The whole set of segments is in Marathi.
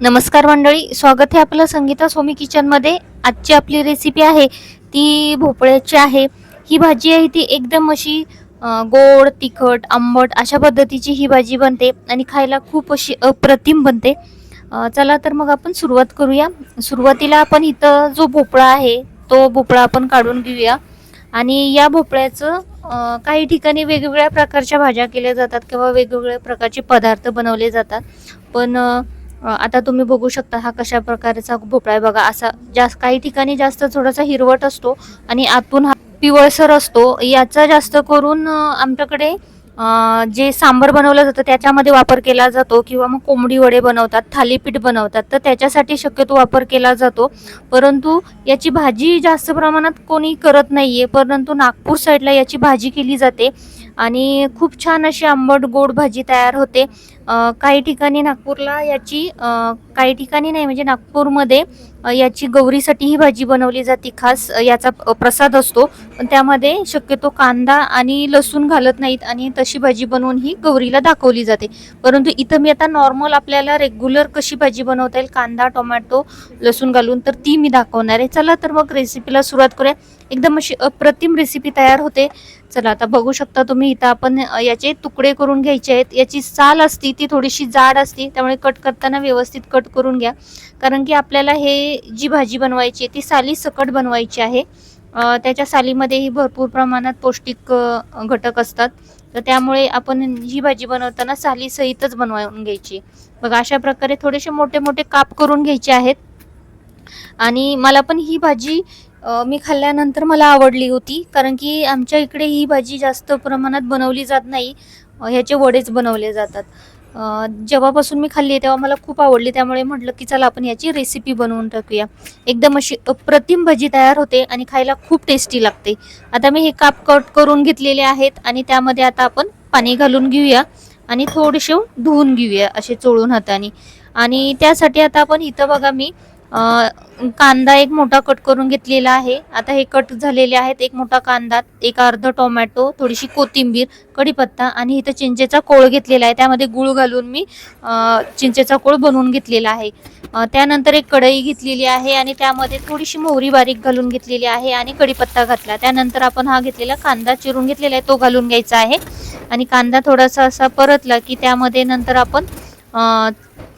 नमस्कार मंडळी स्वागत आहे आपलं संगीता स्वामी किचनमध्ये आजची आपली रेसिपी आहे ती भोपळ्याची आहे. ही भाजी आहे ती एकदम अशी गोड तिखट आंबट अशा पद्धतीची ही भाजी बनते आणि खायला खूप अशी अप्रतिम बनते. चला तर मग आपण सुरुवात करूया. सुरुवातीला आपण इथं जो भोपळा आहे तो भोपळा आपण काढून घेऊया. आणि या भोपळ्याचं काही ठिकाणी वेगवेगळ्या प्रकारच्या भाज्या केल्या जातात किंवा वेगवेगळ्या प्रकारचे पदार्थ बनवले जातात. पण आता तुम्ही बघू शकता हा कशा प्रकारचा भोपळा आहे. बघा असा जास्त काही ठिकाणी जास्त थोडासा हिरवट असतो आणि आतून हा पिवळसर असतो. याचा जास्त करून आमच्याकडे जे सांबर बनवलं जातं त्याच्यामध्ये वापर केला जातो. किंवा मग कोंबडी वडे बनवतात थालीपीठ बनवतात. तर त्याच्यासाठी शक्यतो वापर केला जातो. परंतु याची भाजी जास्त प्रमाणात कोणी करत नाही आहे परंतु नागपूर साईडला याची भाजी केली जाते. आणि खूप छान अशी आंबट गोड भाजी तयार होते. काही ठिकाणी नागपूरला याची काही ठिकाणी नाही म्हणजे नागपूरमध्ये याची गौरीसाठी ही भाजी बनवली जाते. खास याचा प्रसाद असतो. पण त्यामध्ये शक्यतो कांदा आणि लसूण घालत नाहीत आणि तशी भाजी बनवून ही गौरीला दाखवली जाते. परंतु इथं मी आता नॉर्मल आपल्याला रेग्युलर कशी भाजी बनवता येईल कांदा टोमॅटो लसूण घालून तर ती मी दाखवणार आहे. चला तर मग रेसिपीला सुरुवात करूया. एकदम अशी अप्रतिम रेसिपी तयार होते. चला आता बघू शकता तुम्ही इथं आपण याचे तुकडे करून घ्यायचे आहेत. याची साल असती ती थोडीशी जाड असती त्यामुळे कट करताना व्यवस्थित कट करून घ्या. कारण की आपल्याला हे जी भाजी बनवायची आहे ती साली सकट बनवायची आहे. त्याच्या सालीमध्येही भरपूर प्रमाणात पौष्टिक घटक असतात. तर त्यामुळे आपण ही भाजी बनवताना साली सहितच बनवून घ्यायची. बघा अशा प्रकारे थोडेसे मोठे मोठे काप करून घ्यायचे आहेत. आणि मला पण ही भाजी मी खाल्ल्यानंतर मला आवडली होती कारण की आमच्या इकडे ही भाजी जास्त प्रमाणात बनवली जात नाही. ह्याचे वडेच बनवले जातात. जेव्हापासून मी खाल्ली आहे तेव्हा मला खूप आवडली. त्यामुळे म्हटलं की चला आपण याची रेसिपी बनवून टाकूया. एकदम अशी अप्रतिम भाजी तयार होते आणि खायला खूप टेस्टी लागते. आता मी हे काप कट करून घेतलेले आहेत आणि त्यामध्ये आता आपण पाणी घालून घेऊया आणि थोडेसे धुवून घेऊया असे चोळून हाताने. आणि त्यासाठी आता आपण इथं बघा मी कांदा एक मोठा कट करून घेतलेला आहे. आता हे कट झालेले आहेत. एक मोठा कांदा एक अर्ध टोमॅटो थोडीशी कोथिंबीर कढीपत्ता आणि इथं चिंचेचा कोळ घेतलेला आहे. त्यामध्ये गुळ घालून मी चिंचेचा कोळ बनवून घेतलेला आहे. त्यानंतर एक कढई घेतलेली आहे आणि त्यामध्ये थोडीशी मोहरी बारीक घालून घेतलेली आहे आणि कढीपत्ता घातला. त्यानंतर आपण हा घेतलेला कांदा चिरून घेतलेला आहे. तो घालून घ्यायचा आहे. आणि कांदा थोडासा असा परतला की त्यामध्ये नंतर आपण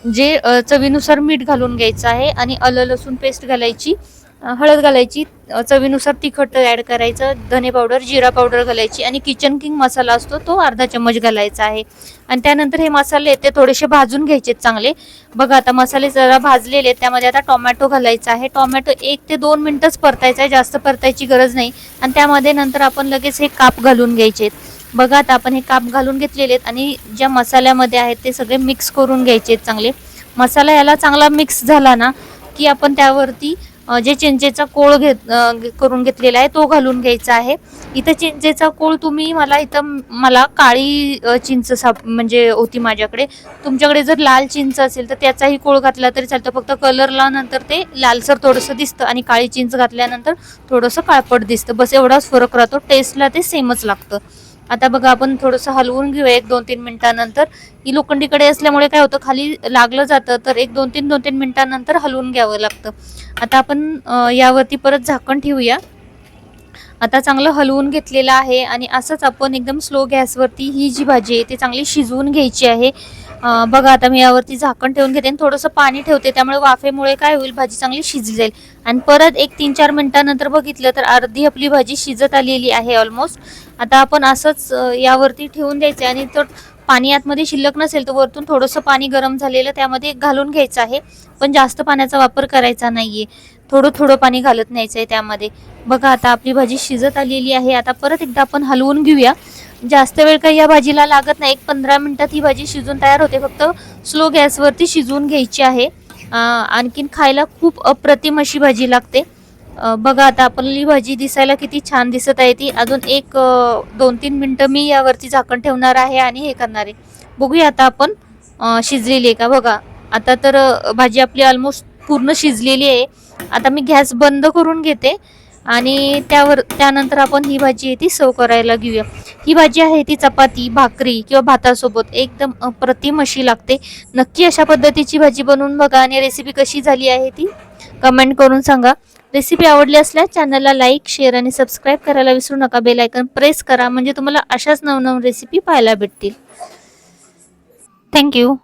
जे चवीनुसार मीठ घालून घ्यायचं आहे आणि आलं लसूण पेस्ट घालायची हळद घालायची चवीनुसार तिखट ॲड करायचं धने पावडर जिरा पावडर घालायची आणि किचन किंग मसाला असतो तो अर्धा चम्मच घालायचा आहे. आणि त्यानंतर हे मसाले ते थोडेसे भाजून घ्यायचे चांगले. बघा आता मसाले जरा भाजलेले आहेत त्यामध्ये आता टोमॅटो घालायचा आहे. टोमॅटो एक ते दोन मिनटंच परतायचा आहे जास्त परतायची गरज नाही. आणि त्यामध्ये नंतर आपण लगेच हे काप घालून घ्यायचे आहेत बघा आता आपण हे काप घालून घेतलेले आहेत आणि ज्या मसाल्यामध्ये आहेत ते सगळे मिक्स करून घ्यायचे आहेत चांगले. मसाला याला चांगला मिक्स झाला ना की आपण त्यावरती जे चिंचेचा कोळ घेत घे- करून घेतलेला आहे तो घालून घ्यायचा आहे. इथं चिंचेचा कोळ तुम्ही मला इथं मला काळी चिंच साप म्हणजे होती माझ्याकडे. तुमच्याकडे जर लाल चिंच असेल तर त्याचाही कोळ घातला तरी चालतं. फक्त कलरला नंतर ते लालसर थोडंसं दिसतं आणि काळी चिंच घातल्यानंतर थोडंसं काळपट दिसतं. बस एवढाच फरक राहतो. टेस्टला ते सेमच लागतं. आता बघा आपण थोडंसं हलवून घेऊया एक दोन तीन मिनिटानंतर. ही लोखंडीकडे असल्यामुळे काय होतं खाली लागलं जातं तर एक दोन तीन दोन तीन मिनिटानंतर हलवून घ्यावं लागतं. आता आपण यावरती परत झाकण ठेवूया. आता चांगलं हलवून घेतलेलं आहे आणि असंच आपण एकदम स्लो गॅसवरती ही जी भाजी आहे ती चांगली शिजवून घ्यायची आहे. बघा आता मी यावरती झाकण ठेवून घेते आणि थोडंसं पाणी ठेवते. त्यामुळे वाफेमुळे काय होईल? भाजी चांगली शिजली जाईल. आणि परत एक तीन चार मिनटानंतर बघितलं तर अर्धी आपली भाजी शिजत आलेली आहे ऑलमोस्ट आता आपण असंच यावरती ठेवून द्यायचं आणि तर पाणी आतमध्ये शिल्लक नसेल तर वरतून थोडंसं पाणी गरम झालेलं त्यामध्ये घालून घ्यायचं आहे. पण जास्त पाण्याचा वापर करायचा नाहीये. थोडं थोडं पाणी घालत न्यायचं आहे त्यामध्ये. बघा आता आपली भाजी शिजत आलेली आहे. आता परत एकदा आपण हलवून घेऊया. जास्त वेळ काही या भाजीला लागत नाही. एक पंधरा मिनिटात ही भाजी शिजून तयार होते. फक्त स्लो गॅसवरती शिजवून घ्यायची आहे. आणखीन खायला खूप अप्रतिम अशी भाजी लागते. बघा आता आपली भाजी दिसायला किती छान दिसत आहे ती. अजून एक दोन तीन मिनटं मी यावरती झाकण ठेवणार आहे आणि हे करणार आहे. बघूया आता आपण शिजलेली आहे का? बघा. आता तर भाजी आपली ऑलमोस्ट पूर्ण शिजलेली आहे. आता मी गॅस बंद करून घेते. आणि त्यावर त्यानंतर आपण ही भाजी आहे ती सर्व करायला घेऊया. ही भाजी आहे ती चपाती भाकरी किंवा भातासोबत एकदम अप्रतिम अशी लागते. नक्की अशा पद्धतीची भाजी बनवून बघा आणि रेसिपी कशी झाली आहे ती कमेंट करून सांगा. रेसिपी आवडली असल्यास चॅनलला लाईक शेअर आणि सबस्क्राईब करायला विसरू नका. बेल आयकन प्रेस करा म्हणजे तुम्हाला अशाच नवनवीन रेसिपी पाहायला भेटतील. थँक्यू